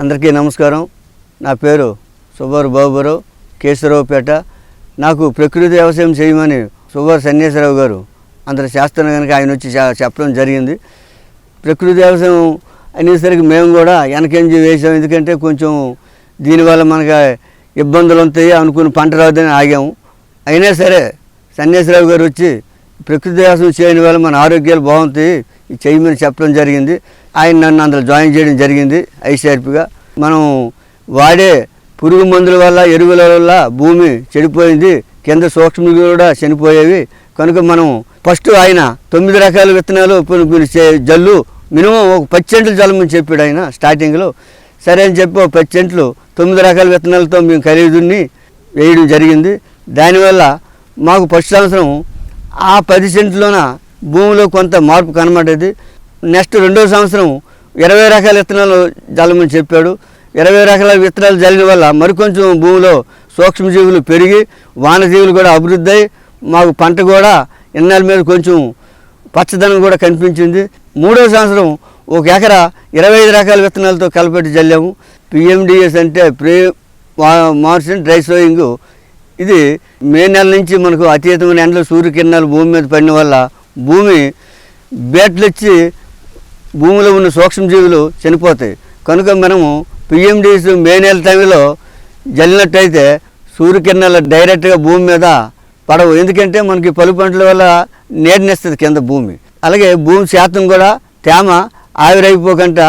అందరికీ నమస్కారం. నా పేరు సుబ్బారు బాబురావు కేశవరావుపేట. నాకు ప్రకృతి వ్యవసాయం చేయమని సుబ్బారు సన్యాసరావు గారు అందరు చేస్తాను కనుక ఆయన వచ్చి చెప్పడం జరిగింది. ప్రకృతి వ్యవసాయం అనేసరికి మేము కూడా వెనకంజి వేసాం. ఎందుకంటే కొంచెం దీనివల్ల మనకు ఇబ్బందులు ఉంటాయి అనుకుని పంట రాదని ఆగాము. అయినా సరే సన్యాసరావు గారు వచ్చి ప్రకృతి వ్యవసాయం చేయని వల్ల మన ఆరోగ్యాలు బాగుంటాయి చేయమని చెప్పడం జరిగింది. ఆయన నన్ను అందులో జాయిన్ చేయడం జరిగింది ఐసీఆర్పిగా. మనం వాడే పురుగు మందుల వల్ల ఎరువుల వల్ల భూమి చెడిపోయింది. కింద సూక్ష్మజీవులు కూడా చనిపోయేవి. కనుక మనం ఫస్ట్ ఆయన తొమ్మిది రకాల విత్తనాలు జల్లు మినిమం ఒక పచ్చెంట్లు చెంట్లు చల్లమని చెప్పాడు ఆయన స్టార్టింగ్లో. సరే అని చెప్పి ఒక పచ్చెంట్లు తొమ్మిది రకాల విత్తనాలతో మేము ఖరీదుని వేయడం జరిగింది. దానివల్ల మాకు ఫస్ట్ సంవత్సరం ఆ పది సెంట్లోన భూమిలో కొంత మార్పు కనబడేది నెక్స్ట్ రెండో సంవత్సరం ఇరవై రకాల విత్తనాలు జల్లమని చెప్పాడు. ఇరవై రకాల విత్తనాలు జల్లిన వల్ల మరికొంచెం భూమిలో సూక్ష్మజీవులు పెరిగి వానజీవులు కూడా అభివృద్ధి అయి మాకు పంట కూడా ఇన్నాళ్ళ మీద కొంచెం పచ్చదనం కూడా కనిపించింది. మూడో సంవత్సరం ఒక ఎకరా ఇరవై ఐదు రకాల విత్తనాలతో కలపెట్టి జల్లాము. పిఎండిఎస్ అంటే ప్రే మార్షన్ డ్రై సోయింగ్ ఇది మే నెల నుంచి మనకు అతీతమైన ఎండలు సూర్యకిరణాలు భూమి మీద పడిన వల్ల భూమి బేట్లు వచ్చి భూమిలో ఉన్న సూక్ష్మజీవులు చనిపోతాయి. కనుక మనము పిఎండిస్ మే నెల టైంలో జల్లినట్టయితే సూర్యకిరణాలు డైరెక్ట్గా భూమి మీద పడవు. ఎందుకంటే మనకి పలు పంటల వల్ల నీడనిస్తుంది కింద భూమి. అలాగే భూమి శాతం కూడా తేమ ఆవిరైపోకుండా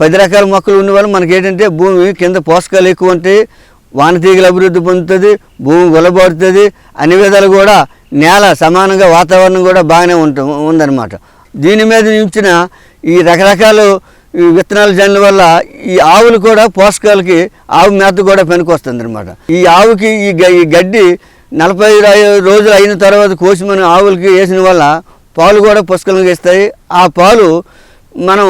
పది రకాల మొక్కలు ఉన్న వల్ల మనకి ఏంటంటే భూమి కింద పోషకాలు ఎక్కువ ఉంటాయి. వానతీగలు అభివృద్ధి పొందుతుంది భూమి గులబడుతుంది అన్ని విధాలు కూడా నేల సమానంగా వాతావరణం కూడా బాగానే ఉంట ఉందన్నమాట. దీని మీద నించిన ఈ రకరకాల విత్తనాలు విత్తనాల జన్ల వల్ల ఈ ఆవులు కూడా పోషకాలకి ఆవు మేత కూడా పనికొస్తుంది అనమాట ఈ ఆవుకి ఈ గ- ఈ గడ్డి నలభై ఐదు రోజులు అయిన తర్వాత కోసి మనం ఆవులకి వేసిన వల్ల పాలు కూడా పుష్కలంగా ఇస్తాయి. ఆ పాలు మనం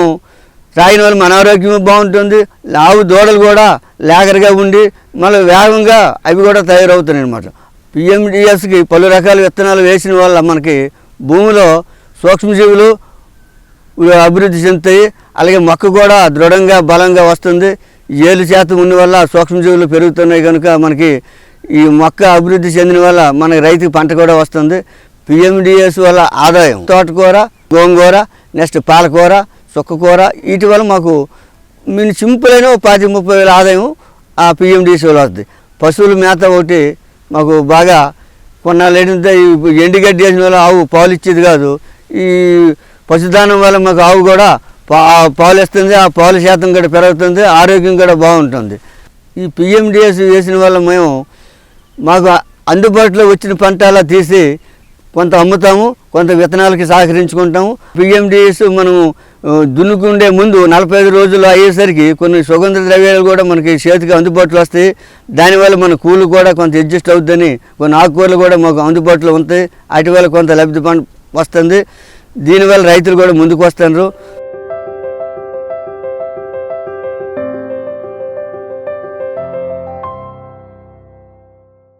తాగిన వల్ల మన ఆరోగ్యం బాగుంటుంది. ఆవు దూడలు కూడా లేగరగా ఉండి మళ్ళీ వేగంగా అవి కూడా తయారవుతున్నాయి అనమాట పిఎండిఎస్కి పలు రకాల విత్తనాలు వేసిన వల్ల మనకి భూమిలో సూక్ష్మజీవులు అభివృద్ధి చెందుతాయి. అలాగే మొక్క కూడా దృఢంగా బలంగా వస్తుంది. ఏలు శాతం ఉన్న వల్ల సూక్ష్మజీవులు పెరుగుతున్నాయి కనుక మనకి ఈ మొక్క అభివృద్ధి చెందిన వల్ల మన రైతుకి పంట కూడా వస్తుంది. పిఎండిఎస్ వల్ల ఆదాయం తోటకూర గోంగూర నెక్స్ట్ పాలకూర సుక్కకూర వీటి వల్ల మాకు మేము సింపుల్ అయిన పాతి ముప్పై వేల ఆదాయం ఆ పిఎండిఎస్ వల్ల వస్తుంది. పశువుల మేత ఒకటి మాకు బాగా కొన్నాళ్ళు ఏంటంటే ఎండుగడ్డి వేసిన వల్ల ఆవు పాలు ఇచ్చేది కాదు. ఈ పశుదానం వల్ల మాకు ఆవు కూడా పా పాలు ఇస్తుంది ఆ పాలు శాతం కూడా పెరుగుతుంది ఆరోగ్యం కూడా బాగుంటుంది. ఈ పిఎండిఎస్ వేసిన వల్ల మేము మాకు అందుబాటులో వచ్చిన పంట అలా తీసి కొంత అమ్ముతాము కొంత విత్తనాలకి సహకరించుకుంటాము. పిఎండిఎస్ మనము దున్నుకుండే ముందు నలభై ఐదు రోజులు అయ్యేసరికి కొన్ని సుగంధ ద్రవ్యాలు కూడా మనకి చేతికి అందుబాటులో వస్తాయి. దానివల్ల మన కూలు కూడా కొంత అడ్జస్ట్ అవుద్దని కొన్ని ఆకుకూరలు కూడా మాకు అందుబాటులో ఉంటాయి. వాటి వల్ల కొంత లబ్ధి పం వస్తుంది. దీనివల్ల రైతులు కూడా ముందుకు వస్తున్నారు.